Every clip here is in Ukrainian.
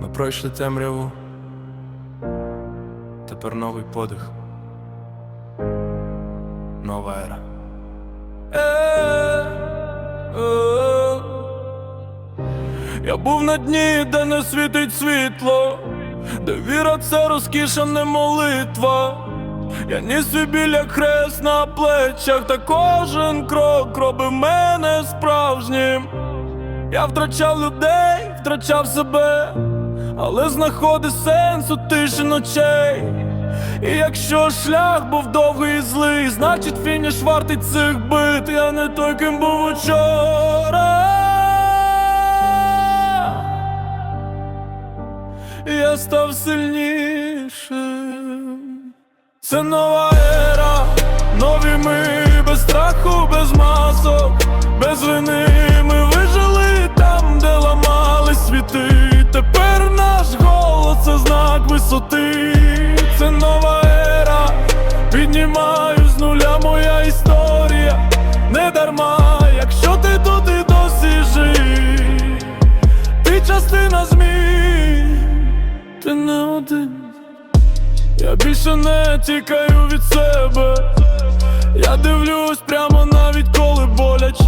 Ми пройшли темряву, тепер новий подих, нова ера. Е, е. Я був на дні, де не світить світло, де віра це розкіша, не молитва. Я ніс свій біля хрест на плечах, та кожен крок робив мене справжнім. Я втрачав людей, втрачав себе, але знаходив сенс у тиші ночей. І якщо шлях був довгий і злий, значить фініш вартий цих бит. Я не той, ким був учора. Я став сильнішим. Це нова ера, нові висоти. Це нова ера, піднімаю з нуля моя історія. Не дарма, якщо ти тут і досі жив, ти частина змін, ти не один. Я більше не тікаю від себе. Я дивлюсь прямо навіть коли боляче.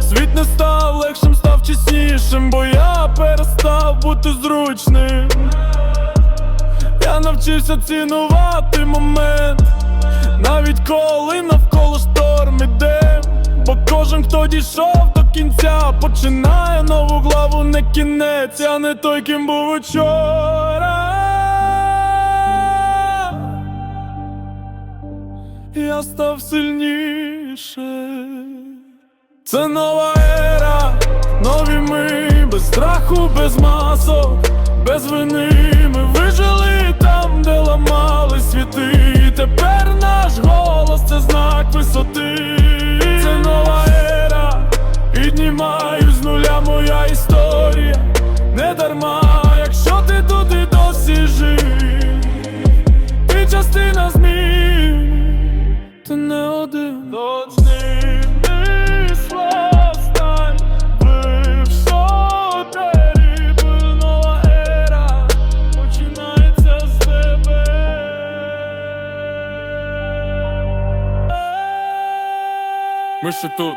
Світ не став легшим, став чеснішим, бо я перестав бути зручним. Я навчився цінувати момент, навіть коли навколо шторм іде. Бо кожен, хто дійшов до кінця, починає нову главу, не кінець, я не той, ким був учора. Я став сильніше. Це нова ера, нові ми, без страху, без масок, без вини і досі жив, ти частина змін. Ти не один. Ера Починається з тебе. Ми ще тут.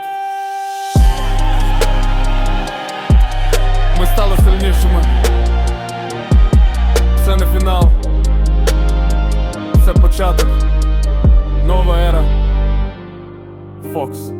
Ми стали сильнішими Це не фінал. Це початок. Нова ера. Фокс